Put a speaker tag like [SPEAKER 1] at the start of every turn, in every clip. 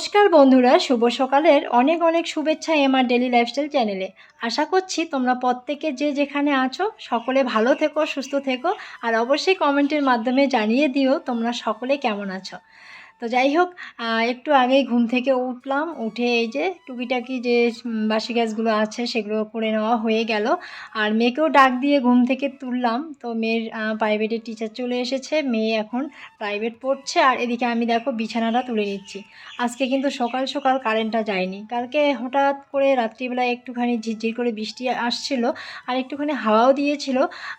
[SPEAKER 1] নমস্কার বন্ধুরা, শুভ সকালের অনেক অনেক শুভেচ্ছা এমআর ডেলি লাইফস্টাইল চ্যানেলে আশা করছি তোমরা প্রত্যেকে যে যেখানে আছো, সকলে ভালো থেকো, সুস্থ থেকো, আর অবশ্যই কমেন্টের মাধ্যমে জানিয়ে দিও তোমরা সকলে কেমন আছো। তো যাই হোক একটু আগেই ঘুম থেকে উঠলাম, উঠে এই যে টুকিটাকি যে বাসি গাছগুলো আছে সেগুলো করে নেওয়া হয়ে গেল। আর মেয়েকেও ডাক দিয়ে ঘুম থেকে তুললাম। তো মেয়ের প্রাইভেটের টিচার চলে এসেছে, মেয়ে এখন প্রাইভেট পড়ছে। আর এদিকে আমি দেখো বিছানাটা তুলে নিচ্ছি। আজকে কিন্তু সকাল সকাল কারেন্টটা যায়নি। কালকে হঠাৎ করে রাত্রিবেলা একটুখানি ঝিরঝির করে বৃষ্টি আসছিল আর একটুখানি হাওয়াও দিয়েছিল।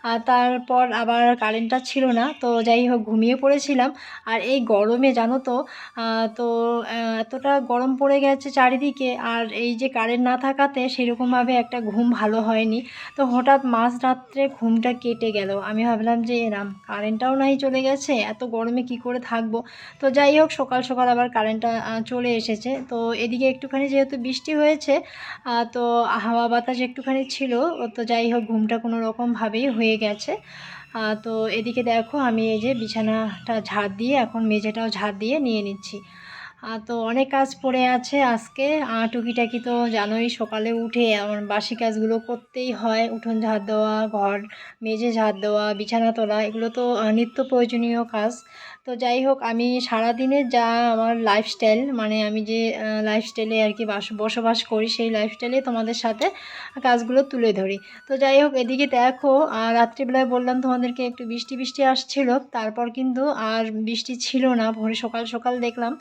[SPEAKER 1] আর তারপর আবার কারেন্টটা ছিল না। তো যাই হোক, ঘুমিয়ে পড়েছিলাম। আর এই গরমে জানো তো আহ, তো এতটা গরম পড়ে গেছে চারিদিকে আর এই যে কারেন্ট না থাকাতে সেরকমভাবে একটা ঘুম ভালো হয়নি। তো হঠাৎ মাঝ রাত্রে ঘুমটা কেটে গেল। আমি ভাবলাম যে এরাম কারেন্টটাও নাই চলে গেছে এত গরমে কি করে থাকব? তো যাই হোক সকাল সকাল আবার কারেন্টটা চলে এসেছে। তো এদিকে একটুখানি যেহেতু বৃষ্টি হয়েছে তো হাওয়া বাতাস একটুখানি ছিল। তো যাই হোক ঘুমটা কোনো রকমভাবেই হয়ে গেছে। তো এদিকে দেখো আমি এই যে বিছানাটা ঝাড় দিয়ে, এখন মেঝেটাও ঝাড় দিয়ে নিয়ে নিচ্ছি। তো অনেক কাজ পড়ে আছে আজকে। টুকিটাকি তো জানোই সকালে উঠে আমার বাসি কাজগুলো করতেই হয়। উঠোন ঝাড় দেওয়া, ঘর, মেঝে ঝাড় দেওয়া, বিছানা তোলা, এগুলো তো নিত্য প্রয়োজনীয় কাজ। তো যাই হোক, আমি সারাদিনের যা আমার লাইফস্টাইল মানে আমি যে লাইফস্টাইলে আর কি বাস, বসবাস করি, সেই লাইফস্টাইলে তোমাদের সাথে কাজগুলো তুলে ধরি। তো যাই হোক, এদিকে দেখো রাত্রিবেলায় বললাম তোমাদেরকে একটু বৃষ্টি বৃষ্টি আসছিল, তারপর কিন্তু আর বৃষ্টি ছিল না, ভোরে সকাল সকাল দেখলাম,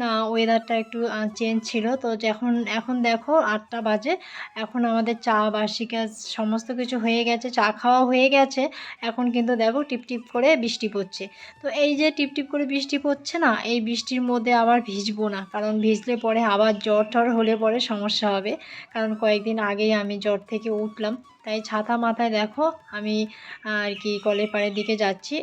[SPEAKER 1] না ওয়েদারটা একটু চেঞ্জ ছিল। তো যখন, এখন দেখো, আটটা বাজে, এখন আমাদের চা কাজ সমস্ত কিছু হয়ে গেছে, চা খাওয়া হয়ে গেছে, এখন কিন্তু দেখো টিপ টিপ করে বৃষ্টি পড়ছে। তো এই যে টিপ টিপ করে বৃষ্টি পড়ছে না, এই বৃষ্টির মধ্যে আবার ভিজবো না। কারণ ভিজলে পরে আবার জ্বর টর হলে পরে সমস্যা হবে। কারণ কয়েকদিন আগেই আমি জ্বর থেকে উঠলাম। তাই ছাতা মাথায় দেখো, আমি আর কি কলের পাড়ের দিকে যাচ্ছি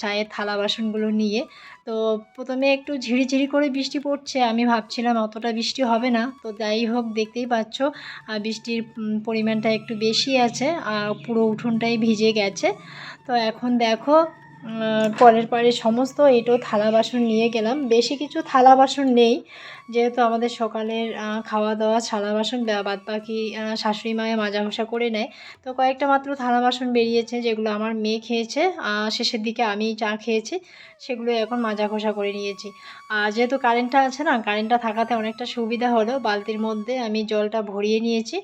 [SPEAKER 1] চায়ের থালা বাসনগুলো নিয়ে। তো প্রথমে একটু ঝিরিঝিরি করে বৃষ্টি পড়ছে, আমি ভাবছিলাম অতটা বৃষ্টি হবে না। তো যাই হোক, দেখতেই পাচ্ছ বৃষ্টির পরিমাণটা একটু বেশি আছে আর পুরো উঠোনটাই ভিজে গেছে। তো এখন দেখো কলের পাড়ে সমস্ত এটো থালা বাসন নিয়ে গেলাম। বেশি কিছু থালা বাসন নেই, যেহেতু আমাদের সকালের খাওয়া দাওয়া থালা বাসন বাদ বাকি শাশুড়ি মায়ে মাজা ঘষা করে নেয়। তো কয়েকটা মাত্র থালা বাসন বেরিয়েছে, যেগুলো আমার মেয়ে খেয়েছে শেষের দিকে আমি চা খেয়েছি, সেগুলো এখন মাজা ঘষা করে নিয়েছি। আর যেহেতু কারেন্টটা আছে না কারেন্টটা থাকাতে অনেকটা সুবিধা হলো, বালতির মধ্যে আমি জলটা ভরিয়ে নিয়েছি।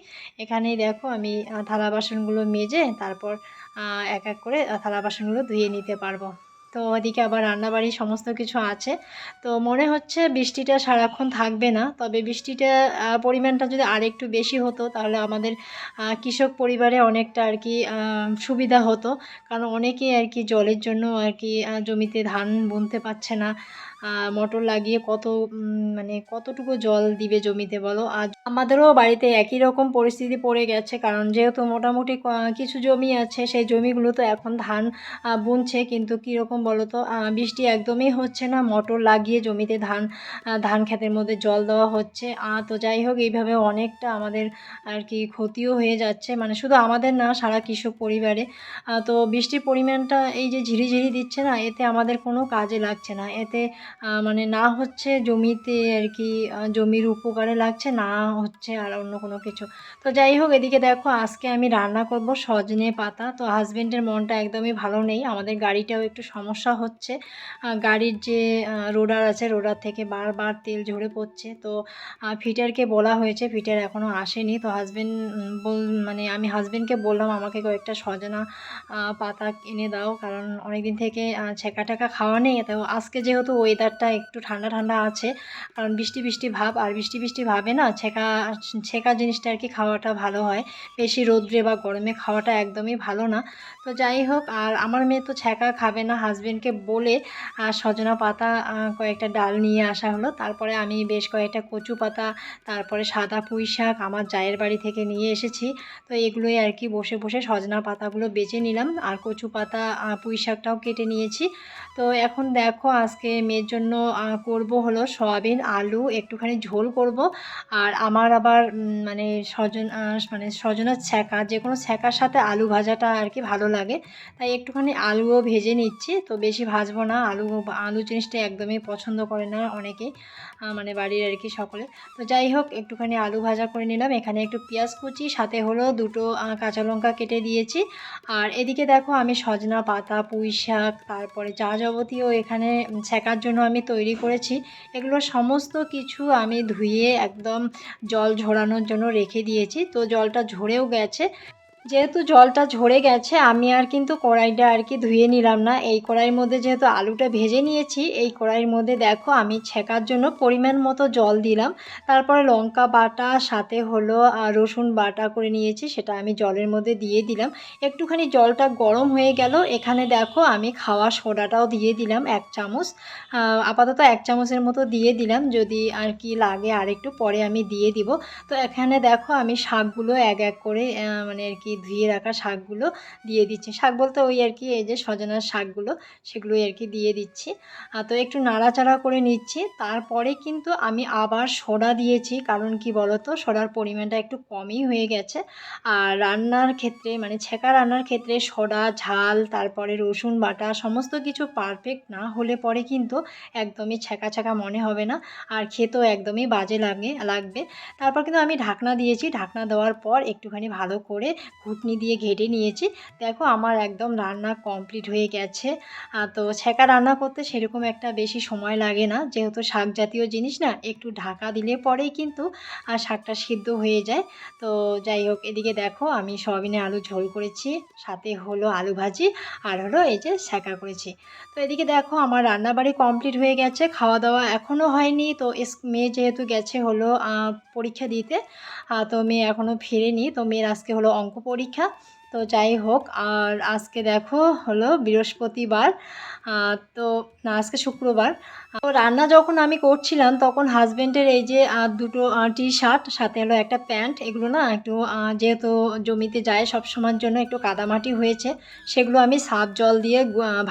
[SPEAKER 1] এখানেই দেখো আমি থালা বাসনগুলো মেজে তারপর এক এক করে থালা বাসনগুলো ধুয়ে নিতে পারব। তো ওদিকে আবার রান্নাবাড়ি সমস্ত কিছু আছে। তো মনে হচ্ছে বৃষ্টিটা সারাক্ষণ থাকবে না, তবে বৃষ্টিটা পরিমাণটা যদি আরেকটু বেশি হতো, তাহলে আমাদের কৃষক পরিবারে অনেকটা আর কি সুবিধা হতো। কারণ অনেকেই আর কি জলের জন্য আর কি জমিতে ধান বুনতে পারছে না। মোটর লাগিয়ে কত মানে কতটুকু জল দিবে জমিতে বলো? আর আমাদেরও বাড়িতে একই রকম পরিস্থিতি পড়ে গেছে, কারণ যেহেতু মোটামুটি কিছু জমি আছে, সেই জমিগুলো তো এখন ধান বুনছে, কিন্তু কীরকম বলো তো বৃষ্টি একদমই হচ্ছে না, মোটর লাগিয়ে জমিতে ধান ধান ক্ষেতের মধ্যে জল দেওয়া হচ্ছে। তো যাই হোক, এইভাবে অনেকটা আমাদের আর কি ক্ষতিও হয়ে যাচ্ছে মানে শুধু আমাদের না, সারা কৃষক পরিবারে। তো বৃষ্টির পরিমাণটা এই যে ঝিরিঝিরি দিচ্ছে না, এতে আমাদের কোনো কাজে লাগছে না। এতে মানে না হচ্ছে জমিতে আর কি জমির উপকারে লাগছে, না হচ্ছে আর অন্য কোনো কিছু। তো যাই হোক, এদিকে দেখো, আজকে আমি রান্না করব সজনে পাতা। তো হাজবেন্ডের মনটা একদমই ভালো নেই, আমাদের গাড়িটাও একটু সমস্যা হচ্ছে। গাড়ির যে রোডার আছে, রোডার থেকে বারবার তেল ঝরে পড়ছে। তো ফিটারকে বলা হয়েছে, ফিটার এখনও আসেনি। তো হাজবেন্ড বল মানে আমি হাজব্যান্ডকে বললাম, আমাকে কয়েকটা সজনা পাতা এনে দাও। কারণ অনেক দিন থেকে ছেঁকা টেকা খাওয়া নেই। তো আজকে যেহেতু ওয়েদারটা একটু ঠান্ডা ঠান্ডা আছে। কারণ বৃষ্টি বৃষ্টি ভাব, আর বৃষ্টি বৃষ্টি ভাবে না ছেঁকা ছেঁকা জিনিসটা আর কি খাওয়াটা ভালো হয়। বেশি রোদ্রে বা গরমে খাওয়াটা একদমই ভালো না। তো যাই হোক, আর আমার মেয়ে তো ছ্যাঁকা খাবে না হাজবেন্ডকে বলে, আর সজনা পাতা কয়েকটা ডাল নিয়ে আসা হলো। তারপরে আমি বেশ কয়েকটা কচু পাতা, তারপরে সাদা পুঁই শাক আমার জায়ের বাড়ি থেকে নিয়ে এসেছি। তো এগুলোই আর কি বসে বসে সজনা পাতাগুলো বেছে নিলাম। আর কচু পাতা পুঁই শাকটাও কেটে নিয়েছি। তো এখন দেখো, আজকে মেয়ের জন্য করব হলো সয়াবিন আলু একটুখানি ঝোল করব। আর আমার আবার মানে সজন মানে সজনের ছ্যাঁকা যে কোনো ছ্যাঁকার সাথে আলু ভাজাটা আর কি ভালো লাগে। তাই একটুখানি আলুও ভেজে নিচ্ছি। তো বেশি ভাজবো না আলু আলু জিনিসটা একদমই পছন্দ করে না অনেকেই আহ, মানে বাড়ির আর কি সকলে। তো যাই হোক একটুখানি আলু ভাজা করে নিলাম। এখানে একটু পেঁয়াজ কুচি সাথে হলো দুটো কাঁচা লঙ্কা কেটে দিয়েছি। আর এদিকে দেখো আমি সজনা পাতা পুঁই শাক তারপরে যা যাবতীয় এখানে ছেঁকার জন্য আমি তৈরি করেছি। এগুলো সমস্ত কিছু আমি ধুয়ে একদম জল ঝরানোর জন্য রেখে দিয়েছি। তো জলটা ঝরেও গেছে। যেহেতু জলটা ঝরে গেছে, আমি আর কিন্তু কড়াইটা আর কি ধুয়ে নিলাম না। এই কড়াইয়ের মধ্যে যেহেতু আলুটা ভেজে নিয়েছি, এই কড়াইয়ের মধ্যে দেখো আমি ছেঁকার জন্য পরিমাণ মতো জল দিলাম। তারপরে লঙ্কা বাটা, সাথে হলো রসুন বাটা করে নিয়েছি, সেটা আমি জলের মধ্যে দিয়ে দিলাম। একটুখানি জলটা গরম হয়ে গেল, এখানে দেখো আমি খাওয়া সোডাটাও দিয়ে দিলাম এক চামচ। আপাতত এক চামচের মতো দিয়ে দিলাম, যদি আর কি লাগে আর একটু পরে আমি দিয়ে দিব। তো এখানে দেখো আমি শাকগুলো এক এক করে মানে আর কি ধুয়ে রাখা শাকগুলো দিয়ে দিচ্ছি। শাক বলতে ওই আর কি, এই যে সজনার শাকগুলো, সেগুলোই আর কি দিয়ে দিচ্ছি। তো একটু নাড়াচাড়া করে নিচ্ছি। তারপরে কিন্তু আমি আবার সোডা দিয়েছি। কারণ কি বলতো, সোডার পরিমাণটা একটু কমই হয়ে গেছে। আর রান্নার ক্ষেত্রে মানে ছেঁকা রান্নার ক্ষেত্রে সোডা, ঝাল, তারপরে রসুন বাটা, সমস্ত কিছু পারফেক্ট না হলে পরে কিন্তু একদমই ছেঁকা ছেঁকা মনে হবে না। আর খেতেও একদমই বাজে লাগে, লাগবে। তারপর কিন্তু আমি ঢাকনা দিয়েছি। ঢাকনা দেওয়ার পর একটুখানি ভালো করে ঘুটনি দিয়ে ঘেটে নিয়েছি। দেখো আমার একদম রান্না কমপ্লিট হয়ে গেছে। তো ছেঁকা রান্না করতে সেরকম একটা বেশি সময় লাগে না। যেহেতু শাক জাতীয় জিনিস না, একটু ঢাকা দিলে পরেই কিন্তু শাকটা সিদ্ধ হয়ে যায়। তো যাই হোক, এদিকে দেখো আমি সয়াবিনে আলু ঝোল করেছি, সাথে হলো আলু ভাজি, আর হলো এই যে ছেঁকা করেছি। তো এদিকে দেখো আমার রান্নাবাড়ি কমপ্লিট হয়ে গেছে খাওয়া দাওয়া এখনও হয়নি। তো মেয়ে যেহেতু গেছে হলো পরীক্ষা দিতে তো মেয়ে এখনও ফেরেনি। তো মেয়ের আজকে হলো অঙ্ক পরীক্ষা তো যাই হোক, আর আজকে দেখো হলো বৃহস্পতিবার তো না, আজকে শুক্রবার। তো রান্না যখন আমি করছিলাম, তখন হাজব্যান্ডের এই যে দুটো টি শার্ট সাথে হলো একটা প্যান্ট, এগুলো না একটু যেহেতু জমিতে যায় সব সময়ের জন্য একটু কাদামাটি হয়েছে, সেগুলো আমি সাফ জল দিয়ে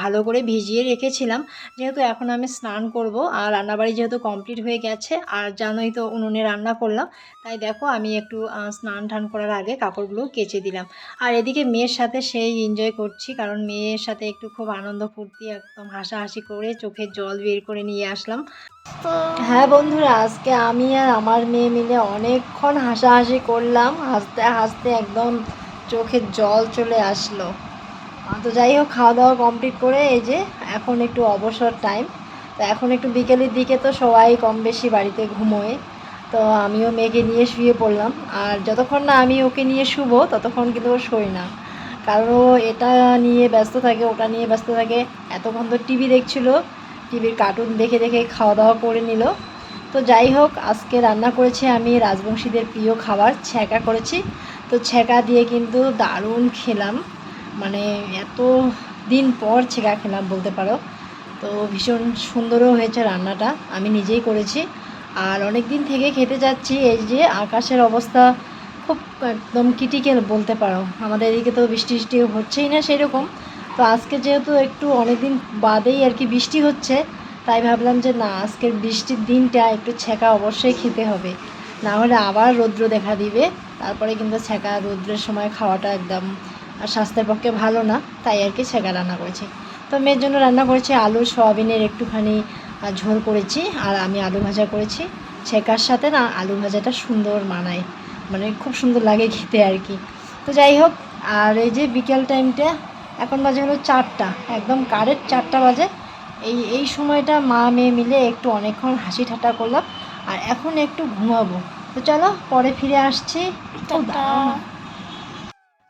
[SPEAKER 1] ভালো করে ভিজিয়ে রেখেছিলাম। যেহেতু এখন আমি স্নান করব, আর রান্নাবাড়ি যেহেতু কমপ্লিট হয়ে গেছে, আর জানোই তো উনুনে রান্না করলাম, তাই দেখো আমি একটু স্নান টান করার আগে কাপড়গুলো কেচে দিলাম। আর এদিকে মেয়ের সাথে সেই এনজয় করছি, কারণ মেয়ের সাথে একটু খুব আনন্দ ফুর্তি, একদম হাসাহাসি করে চোখের জল বের করে নিয়ে আসলাম। হ্যাঁ বন্ধুরা, আজকে আমি আর আমার মেয়ে মিলে অনেকক্ষণ হাসাহাসি করলাম, হাসতে হাসতে একদম চোখের জল চলে আসলো। তো যাই হোক, খাওয়া দাওয়া কমপ্লিট করে এই যে এখন একটু অবসর টাইম তো এখন একটু বিকেলের দিকে তো সবাই কম বেশি বাড়িতে ঘুমোয়। তো আমিও মেয়েকে নিয়ে শুয়ে পড়লাম। আর যতক্ষণ না আমি ওকে নিয়ে শুবো, ততক্ষণ কিন্তু ও শোয় না। কারণ ও এটা নিয়ে ব্যস্ত থাকে, ওটা নিয়ে ব্যস্ত থাকে। এতক্ষণ তো টিভি দেখছিল, টিভির কার্টুন দেখে দেখে খাওয়া দাওয়া করে নিল। তো যাই হোক, আজকে রান্না করেছি আমি রাজবংশীদের প্রিয় খাবার, ছ্যাঁকা করেছি। তো ছ্যাঁকা দিয়ে কিন্তু দারুণ খেলাম। মানে এত দিন পর ছেঁকা খেলাম বলতে পারো। তো ভীষণ সুন্দরও হয়েছে রান্নাটা, আমি নিজেই করেছি। আর অনেক দিন থেকে খেতে যাচ্ছি এই যে আকাশের অবস্থা খুব একদম ক্রিটিক্যাল বলতে পারো। আমাদের এদিকে তো বৃষ্টি বৃষ্টি হচ্ছেই না সেরকম। তো আজকে যেহেতু একটু অনেক দিন বাদেই আর কি বৃষ্টি হচ্ছে, তাই ভাবলাম যে না, আজকের বৃষ্টির দিনটা একটু ছেঁকা অবশ্যই খেতে হবে। না হলে আবার রৌদ্র দেখা দিবে। তারপরে কিন্তু ছেঁকা রৌদ্রের সময় খাওয়াটা একদম আর স্বাস্থ্যের পক্ষে ভালো না, তাই আর কি ছেঁকা রান্না করেছি। তো মেয়ের জন্য রান্না করেছি আলু, সয়াবিনের একটুখানি ঝোল করেছি আর আমি আলু ভাজা করেছি। ছেঁকার সাথে না আলু ভাজাটা সুন্দর মানায়। মানে খুব সুন্দর লাগে খেতে আর কি। তো যাই হোক আর এই যে বিকেল টাইমটা এখন বাজে হলো চারটা। একদম কারেক্ট চারটা বাজে। এই এই সময়টা মা মেয়ে মিলে একটু অনেকক্ষণ হাসি ঠাট্টা করলাম। আর এখন একটু ঘুমাবো। তো চলো পরে ফিরে আসছি।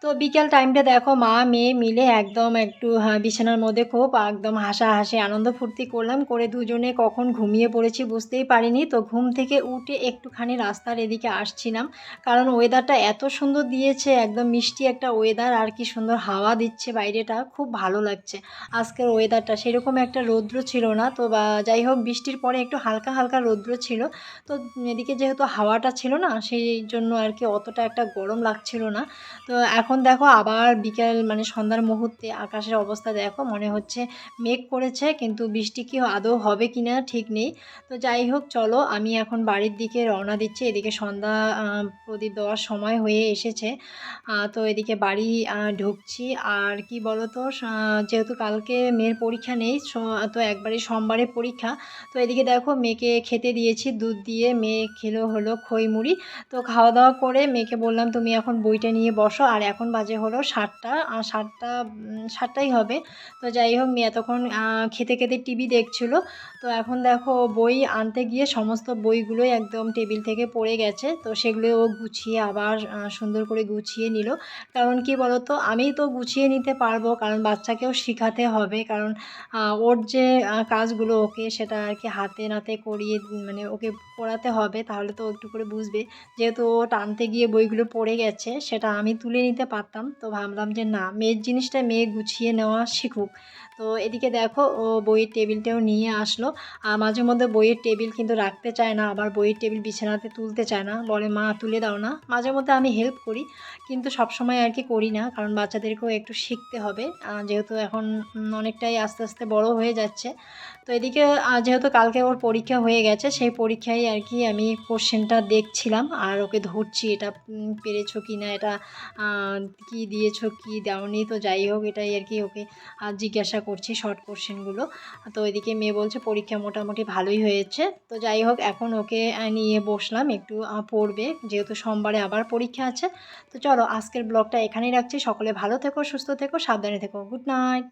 [SPEAKER 1] তো বিকেল টাইমটা দেখো মা মেয়ে মিলে একদম একটু হ্যাঁ, বিছানার মধ্যে খুব একদম হাসাহাসি আনন্দ ফুর্তি করলাম। করে দুজনে কখন ঘুমিয়ে পড়েছি বুঝতেই পারিনি। তো ঘুম থেকে উঠে একটুখানি রাস্তার এদিকে আসছিলাম। কারণ ওয়েদারটা এত সুন্দর দিয়েছে একদম মিষ্টি একটা ওয়েদার আর কি সুন্দর হাওয়া দিচ্ছে বাইরেটা। খুব ভালো লাগছে। আজকের ওয়েদারটা সেরকম একটা রৌদ্র ছিল না। তো বা যাই হোক বৃষ্টির পরে একটু হালকা হালকা রৌদ্র ছিল। তো এদিকে যেহেতু হাওয়াটা ছিল না সেই জন্য আর কি অতটা একটা গরম লাগছিল না। তো এখন দেখো আবার বিকেল মানে সন্ধ্যার মুহূর্তে আকাশের অবস্থা দেখো, মনে হচ্ছে মেঘ করেছে, কিন্তু বৃষ্টি কি আদৌ হবে কি না ঠিক নেই। তো যাই হোক, চলো, আমি এখন বাড়ির দিকে রওনা দিচ্ছি। এদিকে সন্ধ্যা প্রদীপ দেওয়ার সময় হয়ে এসেছে। তো এদিকে বাড়ি ঢুকছি। আর কি বলো তো যেহেতু কালকে মেয়ের পরীক্ষা নেই তো একবারে সোমবারে পরীক্ষা। তো এদিকে দেখো, মেয়েকে খেতে দিয়েছি, দুধ দিয়ে, মেয়ে খেলো হলো খই মুড়ি তো খাওয়া দাওয়া করে মেয়েকে বললাম, তুমি এখন বইটা নিয়ে বসো। আর এখন বাজে হলো সাতটা আর সাতটা সাতটাই হবে। তো যাই হোক মেয়ে আহ, খেতে খেতে টিভি দেখছিল। তো এখন দেখো বই আনতে গিয়ে সমস্ত বইগুলোই একদম টেবিল থেকে পড়ে গেছে। তো সেগুলো ও গুছিয়ে আবার সুন্দর করে গুছিয়ে নিল। কারণ কি বলতো আমি তো গুছিয়ে নিতে পারব কারণ বাচ্চাকেও শেখাতে হবে। কারণ ওর যে কাজগুলো ওকে সেটা আর কি হাতে নাতে করিয়ে মানে ওকে পড়াতে হবে তাহলে তো একটু করে বুঝবে। যেহেতু ও টানতে গিয়ে বইগুলো পড়ে গেছে সেটা আমি তুলে নিতে পারতাম। তো ভাবলাম যে না মেয়ের জিনিসটা মেয়ে গুছিয়ে নেওয়া শিখুক। তো এদিকে দেখো, ও বইয়ের টেবিলটাও নিয়ে আসলো। আর মাঝে মধ্যে বইয়ের টেবিল কিন্তু রাখতে চায় না, আবার বইয়ের টেবিল বিছানাতে তুলতে চায় না। বলে, মা, তুলে দাও না। মাঝে মধ্যে আমি হেল্প করি, কিন্তু সব সময় আর কি করি না, কারণ বাচ্চাদেরকেও একটু শিখতে হবে। যেহেতু এখন অনেকটাই আস্তে আস্তে বড় হয়ে যাচ্ছে। তো এদিকে যেহেতু কালকে ওর পরীক্ষা হয়ে গেছে, সেই পরীক্ষায় আর কি আমি কোশ্চেনটা দেখছিলাম। আর ওকে ধরছি, এটা পেরেছ কি না? এটা কি দিয়েছ, কি দাওনি? তো যাই হোক, এটাই আর কি ওকে জিজ্ঞাসা করছি শর্ট কোশ্চেনগুলো তো এদিকে মেয়ে বলছে, পরীক্ষা মোটামুটি ভালোই হয়েছে। তো যাই হোক, এখন ওকে নিয়ে বসলাম, একটু পড়বে। যেহেতু সোমবারে আবার পরীক্ষা আছে। তো চলো, আজকের ব্লগটা এখানেই রাখছি। সকলে ভালো থেকো, সুস্থ থেকো, সাবধানে থেকো। Good night